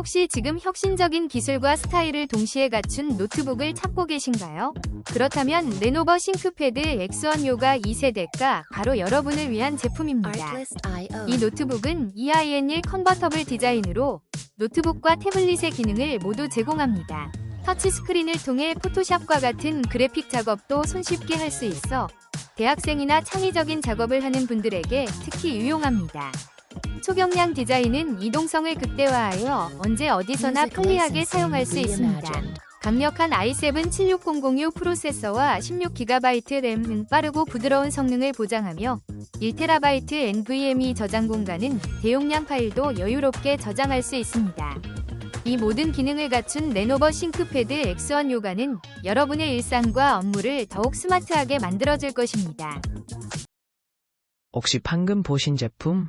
혹시 지금 혁신적인 기술과 스타일을 동시에 갖춘 노트북을 찾고 계신가요? 그렇다면 레노버 싱크패드 X1 요가 2세대가 바로 여러분을 위한 제품입니다. 이 노트북은 E EIN1 컨버터블 디자인으로 노트북과 태블릿의 기능을 모두 제공합니다. 터치스크린을 통해 포토샵과 같은 그래픽 작업도 손쉽게 할 수 있어 대학생이나 창의적인 작업을 하는 분들에게 특히 유용합니다. 초경량 디자인은 이동성을 극대화하여 언제 어디서나 편리하게 사용할 수 있습니다. 강력한 i7 76006 프로세서와 16GB 램은 빠르고 부드러운 성능을 보장하며 1TB NVMe 저장 공간은 대용량 파일도 여유롭게 저장할 수 있습니다. 이 모든 기능을 갖춘 레노버 싱크패드 X1 요가는 여러분의 일상과 업무를 더욱 스마트하게 만들어줄 것입니다. 혹시 방금 보신 제품